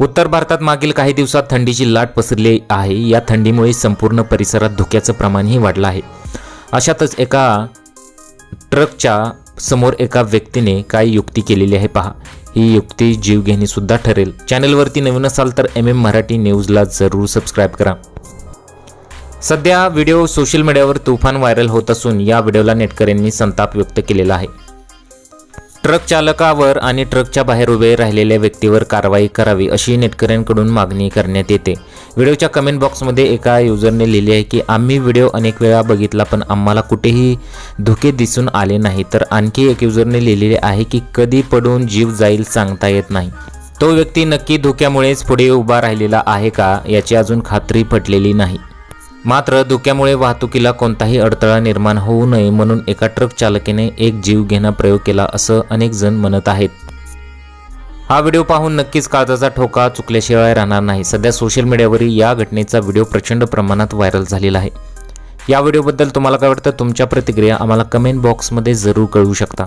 उत्तर भारतात मागील काही दिवसात थंडीची लाट पसरली आहे. या थंडीमुळे संपूर्ण परिसरात धुक्याचं प्रमाणही वाढलं आहे. अशातच एका ट्रकच्या समोर एका व्यक्तीने काय युक्ती केलेली आहे. पहा ही युक्ती जीवघेणी सुद्धा ठरेल. चॅनलवरती नवीन असाल तर एम एम मराठी न्यूजला जरूर सबस्क्राईब करा. सध्या व्हिडिओ सोशल मीडियावर तुफान व्हायरल होत असून या व्हिडिओला नेटकऱ्यांनी संताप व्यक्त केलेला आहे. ट्रक चालकावर आणि ट्रकच्या बाहेर उभे राहिलेल्या व्यक्तीवर कारवाई करावी अशी नेटकऱ्यांकडून मागणी करण्यात येते. व्हिडिओच्या कमेंट बॉक्समध्ये एका युजरने लिहिले आहे की आम्ही व्हिडिओ अनेक वेळा बघितला पण आम्हाला कुठेही धोके दिसून आले नाही तर आणखी एक युजरने लिहिलेले आहे की कधी पडून जीव जाईल सांगता येत नाही. तो व्यक्ती नक्की धोक्यामुळेच पुढे उभा राहिलेला आहे का याची अजून खात्री पटलेली नाही. मात्र धुक्यामुळे वाहतुकीला कोणताही अडथळा निर्माण होऊ नये म्हणून एका ट्रक चालकाने एक जीव घेणा प्रयोग केला असं अनेक जण म्हणत आहेत. हा व्हिडिओ पाहून नक्कीच काळजाचा ठोका चुकल्याशिवाय राहणार नाही. सध्या सोशल मीडियावरील या घटनेचा व्हिडिओ प्रचंड प्रमाणात व्हायरल झालेला आहे. या व्हिडिओबद्दल तुम्हाला काय वाटतं? तुमच्या प्रतिक्रिया आम्हाला कमेंट बॉक्समध्ये जरूर कळवू शकता.